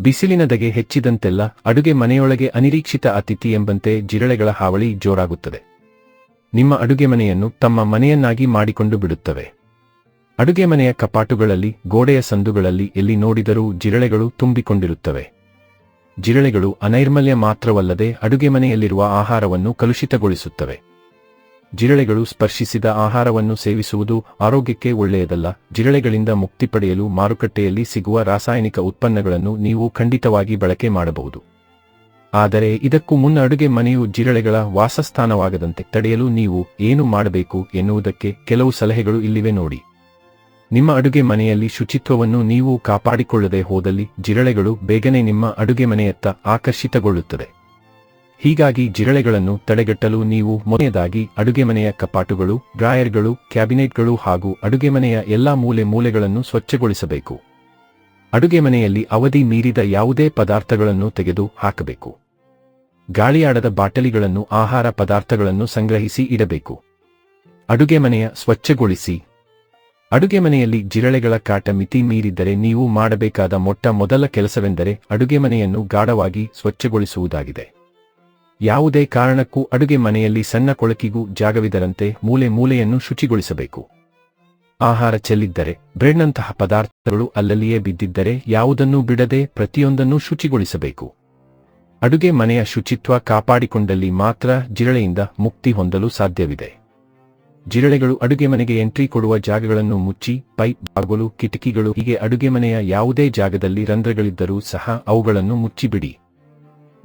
ಬಿಸಿಲಿನದಗೆ ಹೆಚ್ಚಿದಂತೆಲ್ಲ ಅಡುಗೆ ಮನೆಯೊಳಗೆ ಅನಿರೀಕ್ಷಿತ ಅತಿಥಿ ಎಂಬಂತೆ ಜಿರಳೆಗಳ ಹಾವಳಿ ಜೋರಾಗುತ್ತದೆ. ನಿಮ್ಮ ಅಡುಗೆ ಮನೆಯನ್ನು ತಮ್ಮ ಮನೆಯನ್ನಾಗಿ ಮಾಡಿಕೊಂಡು ಬಿಡುತ್ತವೆ. ಅಡುಗೆ ಮನೆಯ ಕಪಾಟುಗಳಲ್ಲಿ, ಗೋಡೆಯ ಸಂದುಗಳಲ್ಲಿ ಎಲ್ಲಿ ನೋಡಿದರೂ ಜಿರಳೆಗಳು ತುಂಬಿಕೊಂಡಿರುತ್ತವೆ. ಜಿರಳೆಗಳು ಅನೈರ್ಮಲ್ಯ ಮಾತ್ರವಲ್ಲದೆ ಅಡುಗೆ ಮನೆಯಲ್ಲಿರುವ ಆಹಾರವನ್ನು ಕಲುಷಿತಗೊಳಿಸುತ್ತವೆ. ಜಿರಳೆಗಳು ಸ್ಪರ್ಶಿಸಿದ ಆಹಾರವನ್ನು ಸೇವಿಸುವುದು ಆರೋಗ್ಯಕ್ಕೆ ಒಳ್ಳೆಯದಲ್ಲ. ಜಿರಳೆಗಳಿಂದ ಮುಕ್ತಿ ಪಡೆಯಲು ಮಾರುಕಟ್ಟೆಯಲ್ಲಿ ಸಿಗುವ ರಾಸಾಯನಿಕ ಉತ್ಪನ್ನಗಳನ್ನು ನೀವು ಖಂಡಿತವಾಗಿ ಬಳಕೆ ಮಾಡಬಹುದು. ಆದರೆ ಇದಕ್ಕೂ ಮುನ್ನ ಅಡುಗೆ ಮನೆಯು ಜಿರಳೆಗಳ ವಾಸಸ್ಥಾನವಾಗದಂತೆ ತಡೆಯಲು ನೀವು ಏನು ಮಾಡಬೇಕು ಎನ್ನುವುದಕ್ಕೆ ಕೆಲವು ಸಲಹೆಗಳು ಇಲ್ಲಿವೆ ನೋಡಿ. ನಿಮ್ಮ ಅಡುಗೆ ಮನೆಯಲ್ಲಿ ಶುಚಿತ್ವವನ್ನು ನೀವು ಕಾಪಾಡಿಕೊಳ್ಳದೆ ಹೋದಲ್ಲಿ ಜಿರಳೆಗಳು ಬೇಗನೆ ನಿಮ್ಮ ಅಡುಗೆ ಮನೆಯತ್ತ ಆಕರ್ಷಿತಗೊಳ್ಳುತ್ತದೆ. ಹೀಗಾಗಿ ಜಿರಳೆಗಳನ್ನು ತಡೆಗಟ್ಟಲು ನೀವು ಮೊದಲನೆಯದಾಗಿ ಅಡುಗೆಮನೆಯ ಕಪಾಟುಗಳು, ಡ್ರಾಯರ್ಗಳು, ಕ್ಯಾಬಿನೆಟ್ಗಳು ಹಾಗೂ ಅಡುಗೆಮನೆಯ ಎಲ್ಲಾ ಮೂಲೆ ಮೂಲೆಗಳನ್ನು ಸ್ವಚ್ಛಗೊಳಿಸಬೇಕು. ಅಡುಗೆಮನೆಯಲ್ಲಿ ಅವಧಿ ಮೀರಿದ ಯಾವುದೇ ಪದಾರ್ಥಗಳನ್ನು ತೆಗೆದು ಹಾಕಬೇಕು. ಗಾಳಿಯಾಡದ ಬಾಟಲಿಗಳನ್ನು, ಆಹಾರ ಪದಾರ್ಥಗಳನ್ನು ಸಂಗ್ರಹಿಸಿ ಇಡಬೇಕು. ಅಡುಗೆಮನೆಯ ಸ್ವಚ್ಛಗೊಳಿಸಿ. ಅಡುಗೆಮನೆಯಲ್ಲಿ ಜಿರಳೆಗಳ ಕಾಟ ಮಿತಿ ಮೀರಿದ್ದರೆ ನೀವು ಮಾಡಬೇಕಾದ ಮೊಟ್ಟ ಮೊದಲ ಕೆಲಸವೆಂದರೆ ಅಡುಗೆಮನೆಯನ್ನು ಗಾಢವಾಗಿ ಸ್ವಚ್ಛಗೊಳಿಸುವುದಾಗಿದೆ. ಯಾವುದೇ ಕಾರಣಕ್ಕೂ ಅಡುಗೆ ಮನೆಯಲ್ಲಿ ಸಣ್ಣ ಕೊಳಕಿಗೂ ಜಾಗವಿದರಂತೆ ಮೂಲೆ ಮೂಲೆಯನ್ನು ಶುಚಿಗೊಳಿಸಬೇಕು. ಆಹಾರ ಚೆಲ್ಲಿದ್ದರೆ, ಬ್ರೆಡ್ನಂತಹ ಪದಾರ್ಥಗಳು ಅಲ್ಲಲ್ಲಿಯೇ ಬಿದ್ದಿದ್ದರೆ ಯಾವುದನ್ನೂ ಬಿಡದೆ ಪ್ರತಿಯೊಂದನ್ನು ಶುಚಿಗೊಳಿಸಬೇಕು. ಅಡುಗೆ ಮನೆಯ ಶುಚಿತ್ವ ಕಾಪಾಡಿಕೊಂಡಲ್ಲಿ ಮಾತ್ರ ಜಿರಳೆಯಿಂದ ಮುಕ್ತಿ ಹೊಂದಲು ಸಾಧ್ಯವಿದೆ. ಜಿರಳೆಗಳು ಅಡುಗೆ ಮನೆಗೆ ಎಂಟ್ರಿ ಕೊಡುವ ಜಾಗಗಳನ್ನು ಮುಚ್ಚಿ, ಪೈಪ್, ಬಾಗಲು, ಕಿಟಕಿಗಳು ಹೀಗೆ ಅಡುಗೆ ಮನೆಯ ಯಾವುದೇ ಜಾಗದಲ್ಲಿ ರಂಧ್ರಗಳಿದ್ದರೂ ಸಹ ಅವುಗಳನ್ನು ಮುಚ್ಚಿಬಿಡಿ.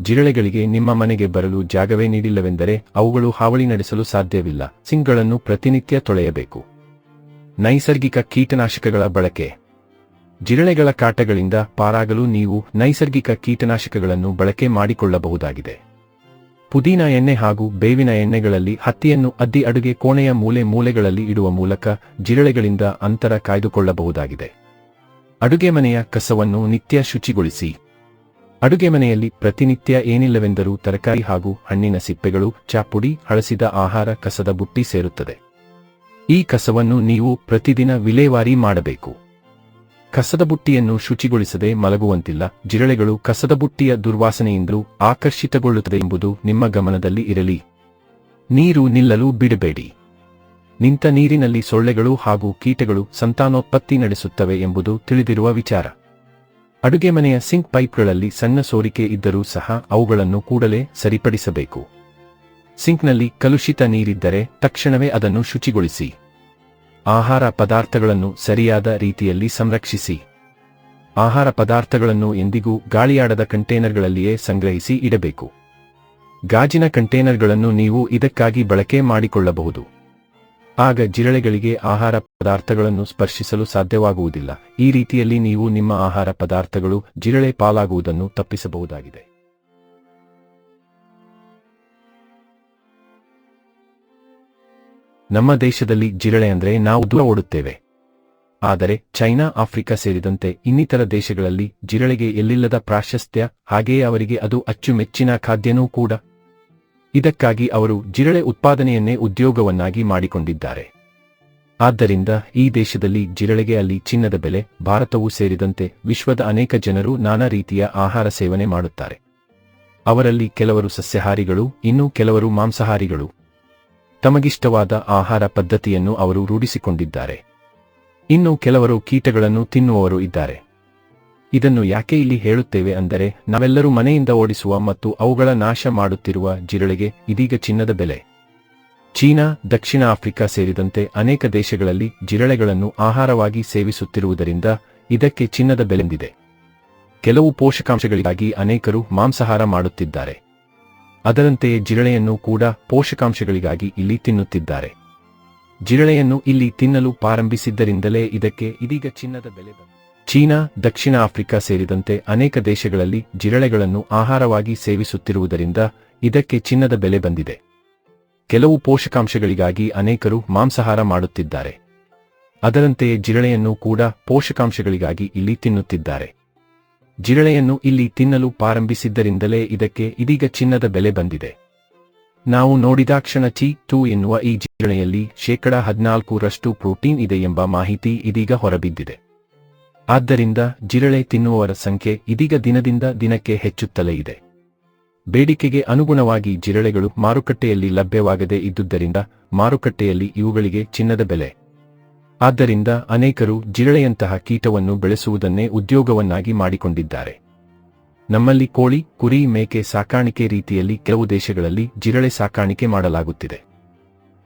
ಜಿರಳೆಗಳಿಗೆ ನಿಮ್ಮ ಮನೆಗೆ ಬರಲು ಜಾಗವೇ ನೀಡಿಲ್ಲವೆಂದರೆ ಅವುಗಳು ಹಾವಳಿ ನಡೆಸಲು ಸಾಧ್ಯವಿಲ್ಲ. ಸಿಂಕ್ಗಳನ್ನು ಪ್ರತಿನಿತ್ಯ ತೊಳೆಯಬೇಕು. ನೈಸರ್ಗಿಕ ಕೀಟನಾಶಕಗಳ ಬಳಕೆ. ಜಿರಳೆಗಳ ಕಾಟಗಳಿಂದ ಪಾರಾಗಲು ನೀವು ನೈಸರ್ಗಿಕ ಕೀಟನಾಶಕಗಳನ್ನು ಬಳಕೆ ಮಾಡಿಕೊಳ್ಳಬಹುದಾಗಿದೆ. ಪುದೀನ ಎಣ್ಣೆ ಹಾಗೂ ಬೇವಿನ ಎಣ್ಣೆಗಳಲ್ಲಿ ಹತ್ತಿಯನ್ನು ಅದ್ದಿ ಅಡುಗೆ ಕೋಣೆಯ ಮೂಲೆ ಮೂಲೆಗಳಲ್ಲಿ ಇಡುವ ಮೂಲಕ ಜಿರಳೆಗಳಿಂದ ಅಂತರ ಕಾಯ್ದುಕೊಳ್ಳಬಹುದಾಗಿದೆ. ಅಡುಗೆ ಮನೆಯ ಕಸವನ್ನು ನಿತ್ಯ ಶುಚಿಗೊಳಿಸಿ. ಅಡುಗೆ ಮನೆಯಲ್ಲಿ ಪ್ರತಿನಿತ್ಯ ಏನಿಲ್ಲವೆಂದರೂ ತರಕಾರಿ ಹಾಗೂ ಹಣ್ಣಿನ ಸಿಪ್ಪೆಗಳು, ಚಾಪುಡಿ, ಹಳಸಿದ ಆಹಾರ, ಕಸದ ಬುಟ್ಟಿ ಸೇರುತ್ತದೆ. ಈ ಕಸವನ್ನು ನೀವು ಪ್ರತಿದಿನ ವಿಲೇವಾರಿ ಮಾಡಬೇಕು. ಕಸದ ಬುಟ್ಟಿಯನ್ನು ಶುಚಿಗೊಳಿಸದೆ ಮಲಗುವಂತಿಲ್ಲ. ಜಿರಳೆಗಳು ಕಸದ ಬುಟ್ಟಿಯ ದುರ್ವಾಸನೆಯಿಂದಲೂ ಆಕರ್ಷಿತಗೊಳ್ಳುತ್ತದೆ ಎಂಬುದು ನಿಮ್ಮ ಗಮನದಲ್ಲಿ ಇರಲಿ. ನೀರು ನಿಲ್ಲಲು ಬಿಡಬೇಡಿ. ನಿಂತ ನೀರಿನಲ್ಲಿ ಸೊಳ್ಳೆಗಳು ಹಾಗೂ ಕೀಟಗಳು ಸಂತಾನೋತ್ಪತ್ತಿ ನಡೆಸುತ್ತವೆ ಎಂಬುದು ತಿಳಿದಿರುವ ವಿಚಾರ. ಅಡುಗೆ ಮನೆಯ ಸಿಂಕ್ ಪೈಪ್ಗಳಲ್ಲಿ ಸಣ್ಣ ಸೋರಿಕೆ ಇದ್ದರೂ ಸಹ ಅವುಗಳನ್ನು ಕೂಡಲೇ ಸರಿಪಡಿಸಬೇಕು. ಸಿಂಕ್ನಲ್ಲಿ ಕಲುಷಿತ ನೀರಿದ್ದರೆ ತಕ್ಷಣವೇ ಅದನ್ನು ಶುಚಿಗೊಳಿಸಿ. ಆಹಾರ ಪದಾರ್ಥಗಳನ್ನು ಸರಿಯಾದ ರೀತಿಯಲ್ಲಿ ಸಂರಕ್ಷಿಸಿ. ಆಹಾರ ಪದಾರ್ಥಗಳನ್ನು ಎಂದಿಗೂ ಗಾಳಿಯಾಡದ ಕಂಟೇನರ್ಗಳಲ್ಲಿಯೇ ಸಂಗ್ರಹಿಸಿ ಇಡಬೇಕು. ಗಾಜಿನ ಕಂಟೇನರ್ಗಳನ್ನು ನೀವು ಇದಕ್ಕಾಗಿ ಬಳಕೆ ಮಾಡಿಕೊಳ್ಳಬಹುದು. ಆಗ ಜಿರಳೆಗಳಿಗೆ ಆಹಾರ ಪದಾರ್ಥಗಳನ್ನು ಸ್ಪರ್ಶಿಸಲು ಸಾಧ್ಯವಾಗುವುದಿಲ್ಲ. ಈ ರೀತಿಯಲ್ಲಿ ನೀವು ನಿಮ್ಮ ಆಹಾರ ಪದಾರ್ಥಗಳು ಜಿರಳೆ ಪಾಲಾಗುವುದನ್ನು ತಪ್ಪಿಸಬಹುದಾಗಿದೆ. ನಮ್ಮ ದೇಶದಲ್ಲಿ ಜಿರಳೆ ಅಂದ್ರೆ ನಾವು ದೂರ ಓಡುತ್ತೇವೆ. ಆದರೆ ಚೈನಾ, ಆಫ್ರಿಕಾ ಸೇರಿದಂತೆ ಇನ್ನಿತರ ದೇಶಗಳಲ್ಲಿ ಜಿರಳೆಗೆ ಎಲ್ಲಿಲ್ಲದ ಪ್ರಾಶಸ್ತ್ಯ, ಹಾಗೆಯೇ ಅವರಿಗೆ ಅದು ಅಚ್ಚುಮೆಚ್ಚಿನ ಖಾದ್ಯನೂ ಕೂಡ. ಇದಕ್ಕಾಗಿ ಅವರು ಜಿರಳೆ ಉತ್ಪಾದನೆಯನ್ನೇ ಉದ್ಯೋಗವನ್ನಾಗಿ ಮಾಡಿಕೊಂಡಿದ್ದಾರೆ. ಆದ್ದರಿಂದ ಈ ದೇಶದಲ್ಲಿ ಜಿರಳೆಗೆ ಅಲ್ಲಿ ಚಿನ್ನದ ಬೆಲೆ, ಭಾರತವೂ ಸೇರಿದಂತೆ ವಿಶ್ವದ ಅನೇಕ ಜನರು ನಾನಾ ರೀತಿಯ ಆಹಾರ ಸೇವನೆ ಮಾಡುತ್ತಾರೆ. ಅವರಲ್ಲಿ ಕೆಲವರು ಸಸ್ಯಹಾರಿಗಳು, ಇನ್ನೂ ಕೆಲವರು ಮಾಂಸಾಹಾರಿಗಳು. ತಮಗಿಷ್ಟವಾದ ಆಹಾರ ಪದ್ಧತಿಯನ್ನು ಅವರು ರೂಢಿಸಿಕೊಂಡಿದ್ದಾರೆ. ಇನ್ನು ಕೆಲವರು ಕೀಟಗಳನ್ನು ತಿನ್ನುವವರು ಇದ್ದಾರೆ. ಇದನ್ನು ಯಾಕೆ ಇಲ್ಲಿ ಹೇಳುತ್ತೇವೆ ಅಂದರೆ, ನಾವೆಲ್ಲರೂ ಮನೆಯಿಂದ ಓಡಿಸುವ ಮತ್ತು ಅವುಗಳ ನಾಶ ಮಾಡುತ್ತಿರುವ ಜಿರಳೆಗೆ ಇದೀಗ ಚಿನ್ನದ ಬೆಲೆ. ಚೀನಾ, ದಕ್ಷಿಣ ಆಫ್ರಿಕಾ ಸೇರಿದಂತೆ ಅನೇಕ ದೇಶಗಳಲ್ಲಿ ಜಿರಳೆಗಳನ್ನು ಆಹಾರವಾಗಿ ಸೇವಿಸುತ್ತಿರುವುದರಿಂದ ಇದಕ್ಕೆ ಚಿನ್ನದ ಬೆಲೆಂದಿದೆ. ಕೆಲವು ಪೋಷಕಾಂಶಗಳಿಗಾಗಿ ಅನೇಕರು ಮಾಂಸಾಹಾರ ಮಾಡುತ್ತಿದ್ದಾರೆ. ಅದರಂತೆಯೇ ಜಿರಳೆಯನ್ನು ಕೂಡ ಪೋಷಕಾಂಶಗಳಿಗಾಗಿ ಇಲ್ಲಿ ತಿನ್ನುತ್ತಿದ್ದಾರೆ. ಜಿರಳೆಯನ್ನು ಇಲ್ಲಿ ತಿನ್ನಲು ಪ್ರಾರಂಭಿಸಿದ್ದರಿಂದಲೇ ಇದಕ್ಕೆ ಇದೀಗ ಚಿನ್ನದ ಬೆಲೆ ಚೀನಾ, ದಕ್ಷಿಣ ಆಫ್ರಿಕಾ ಸೇರಿದಂತೆ ಅನೇಕ ದೇಶಗಳಲ್ಲಿ ಜಿರಳೆಗಳನ್ನು ಆಹಾರವಾಗಿ ಸೇವಿಸುತ್ತಿರುವುದರಿಂದ ಇದಕ್ಕೆ ಚಿನ್ನದ ಬೆಲೆ ಬಂದಿದೆ. ಕೆಲವು ಪೋಷಕಾಂಶಗಳಿಗಾಗಿ ಅನೇಕರು ಮಾಂಸಾಹಾರ ಮಾಡುತ್ತಿದ್ದಾರೆ. ಅದರಂತೆಯೇ ಜಿರಳೆಯನ್ನು ಕೂಡ ಪೋಷಕಾಂಶಗಳಿಗಾಗಿ ಇಲ್ಲಿ ತಿನ್ನುತ್ತಿದ್ದಾರೆ. ಜಿರಳೆಯನ್ನು ಇಲ್ಲಿ ತಿನ್ನಲು ಪ್ರಾರಂಭಿಸಿದ್ದರಿಂದಲೇ ಇದಕ್ಕೆ ಇದೀಗ ಚಿನ್ನದ ಬೆಲೆ ಬಂದಿದೆ. ನಾವು ನೋಡಿದಾಕ್ಷಣ ಚಿ ಟೂ ಎನ್ನುವ ಈ ಜಿರಳೆಯಲ್ಲಿ ಶೇಕಡ ಹದಿನಾಲ್ಕರಷ್ಟು ಪ್ರೋಟೀನ್ ಇದೆ ಎಂಬ ಮಾಹಿತಿ ಇದೀಗ ಹೊರಬಿದ್ದಿದೆ. ಆದ್ದರಿಂದ ಜಿರಳೆ ತಿನ್ನುವವರ ಸಂಖ್ಯೆ ಇದೀಗ ದಿನದಿಂದ ದಿನಕ್ಕೆ ಹೆಚ್ಚುತ್ತಲೇ ಇದೆ. ಬೇಡಿಕೆಗೆ ಅನುಗುಣವಾಗಿ ಜಿರಳೆಗಳು ಮಾರುಕಟ್ಟೆಯಲ್ಲಿ ಲಭ್ಯವಾಗದೆ ಇದ್ದುದರಿಂದ ಮಾರುಕಟ್ಟೆಯಲ್ಲಿ ಇವುಗಳಿಗೆ ಚಿನ್ನದ ಬೆಲೆ. ಆದ್ದರಿಂದ ಅನೇಕರು ಜಿರಳೆಯಂತಹ ಕೀಟವನ್ನು ಬೆಳೆಸುವುದನ್ನೇ ಉದ್ಯೋಗವನ್ನಾಗಿ ಮಾಡಿಕೊಂಡಿದ್ದಾರೆ. ನಮ್ಮಲ್ಲಿ ಕೋಳಿ, ಕುರಿ, ಮೇಕೆ ಸಾಕಾಣಿಕೆ ರೀತಿಯಲ್ಲಿ ಕೆಲವು ದೇಶಗಳಲ್ಲಿ ಜಿರಳೆ ಸಾಕಾಣಿಕೆ ಮಾಡಲಾಗುತ್ತಿದೆ.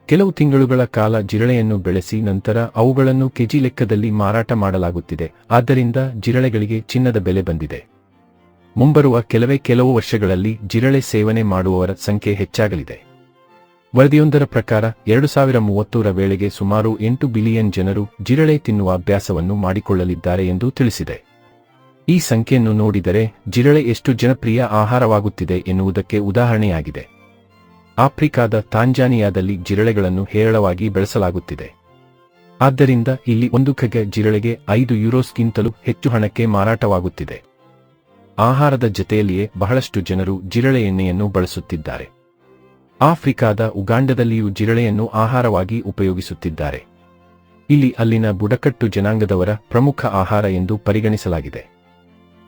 ಕೆಲವು ತಿಂಗಳುಗಳ ಕಾಲ ಜಿರಳೆಯನ್ನು ಬೆಳೆಸಿ ನಂತರ ಅವುಗಳನ್ನು ಕೆಜಿ ಲೆಕ್ಕದಲ್ಲಿ ಮಾರಾಟ ಮಾಡಲಾಗುತ್ತಿದೆ. ಆದ್ದರಿಂದ ಜಿರಳೆಗಳಿಗೆ ಚಿನ್ನದ ಬೆಲೆ ಬಂದಿದೆ. ಮುಂಬರುವ ಕೆಲವೇ ಕೆಲವು ವರ್ಷಗಳಲ್ಲಿ ಜಿರಳೆ ಸೇವನೆ ಮಾಡುವವರ ಸಂಖ್ಯೆ ಹೆಚ್ಚಾಗಲಿದೆ. ವರದಿಯೊಂದರ ಪ್ರಕಾರ, ಎರಡು ಸಾವಿರ ಮೂವತ್ತರ ವೇಳೆಗೆ ಸುಮಾರು ಎಂಟು ಬಿಲಿಯನ್ ಜನರು ಜಿರಳೆ ತಿನ್ನುವ ಅಭ್ಯಾಸವನ್ನು ಮಾಡಿಕೊಳ್ಳಲಿದ್ದಾರೆ ಎಂದು ತಿಳಿಸಿದೆ. ಈ ಸಂಖ್ಯೆಯನ್ನು ನೋಡಿದರೆ, ಜಿರಳೆ ಎಷ್ಟು ಜನಪ್ರಿಯ ಆಹಾರವಾಗುತ್ತಿದೆ ಎನ್ನುವುದಕ್ಕೆ ಉದಾಹರಣೆಯಾಗಿದೆ. ಆಫ್ರಿಕಾದ ತಾಂಜಾನಿಯಾದಲ್ಲಿ ಜಿರಳೆಗಳನ್ನು ಹೇರಳವಾಗಿ ಬೆಳೆಸಲಾಗುತ್ತಿದೆ. ಆದ್ದರಿಂದ ಇಲ್ಲಿ ಒಂದು ಖಗ ಜಿರಳೆಗೆ ಐದು ಯುರೋಸ್ಗಿಂತಲೂ ಹೆಚ್ಚು ಹಣಕ್ಕೆ ಮಾರಾಟವಾಗುತ್ತಿದೆ. ಆಹಾರದ ಜತೆಯಲ್ಲಿಯೇ ಬಹಳಷ್ಟು ಜನರು ಜಿರಳೆ ಎಣ್ಣೆಯನ್ನು ಬಳಸುತ್ತಿದ್ದಾರೆ. ಆಫ್ರಿಕಾದ ಉಗಾಂಡದಲ್ಲಿಯೂ ಜಿರಳೆಯನ್ನು ಆಹಾರವಾಗಿ ಉಪಯೋಗಿಸುತ್ತಿದ್ದಾರೆ. ಇಲ್ಲಿ ಅಲ್ಲಿನ ಬುಡಕಟ್ಟು ಜನಾಂಗದವರ ಪ್ರಮುಖ ಆಹಾರ ಎಂದು ಪರಿಗಣಿಸಲಾಗಿದೆ.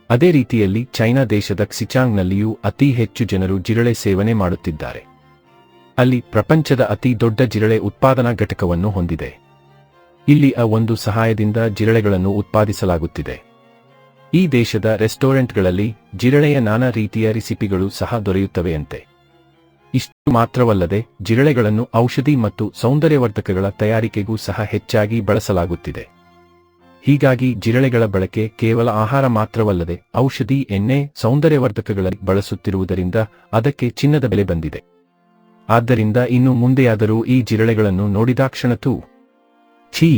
ಅದೇ ರೀತಿಯಲ್ಲಿ ಚೈನಾ ದೇಶದ ಕ್ಸಿಚಾಂಗ್ನಲ್ಲಿಯೂ ಅತಿ ಹೆಚ್ಚು ಜನರು ಜಿರಳೆ ಸೇವನೆ ಮಾಡುತ್ತಿದ್ದಾರೆ. ಅಲ್ಲಿ ಪ್ರಪಂಚದ ಅತಿ ದೊಡ್ಡ ಜಿರಳೆ ಉತ್ಪಾದನಾ ಘಟಕವನ್ನು ಹೊಂದಿದೆ. ಇಲ್ಲಿ ಆ ಒಂದು ಸಹಾಯದಿಂದ ಜಿರಳೆಗಳನ್ನು ಉತ್ಪಾದಿಸಲಾಗುತ್ತಿದೆ. ಈ ದೇಶದ ರೆಸ್ಟೋರೆಂಟ್ಗಳಲ್ಲಿ ಜಿರಳೆಯ ನಾನಾ ರೀತಿಯ ರೆಸಿಪಿಗಳು ಸಹ ದೊರೆಯುತ್ತವೆಯಂತೆ. ಇಷ್ಟು ಮಾತ್ರವಲ್ಲದೆ ಜಿರಳೆಗಳನ್ನು ಔಷಧಿ ಮತ್ತು ಸೌಂದರ್ಯವರ್ಧಕಗಳ ತಯಾರಿಕೆಗೂ ಸಹ ಹೆಚ್ಚಾಗಿ ಬಳಸಲಾಗುತ್ತಿದೆ. ಹೀಗಾಗಿ ಜಿರಳೆಗಳ ಬಳಕೆ ಕೇವಲ ಆಹಾರ ಮಾತ್ರವಲ್ಲದೆ ಔಷಧಿ, ಎಣ್ಣೆ, ಸೌಂದರ್ಯವರ್ಧಕಗಳಲ್ಲಿ ಬಳಸುತ್ತಿರುವುದರಿಂದ ಅದಕ್ಕೆ ಚಿನ್ನದ ಬೆಲೆ ಬಂದಿದೆ. ಆದ್ದರಿಂದ ಇನ್ನು ಮುಂದೆಯಾದರೂ ಈ ಜಿರಳೆಗಳನ್ನು ನೋಡಿದಾಕ್ಷಣತೂ ಛೀ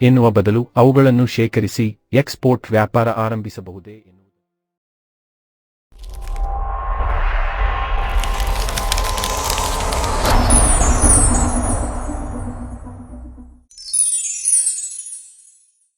ಎನ್ನುವ ಬದಲು ಅವುಗಳನ್ನು ಶೇಖರಿಸಿ ಎಕ್ಸ್ಪೋರ್ಟ್ ವ್ಯಾಪಾರ ಆರಂಭಿಸಬಹುದೇ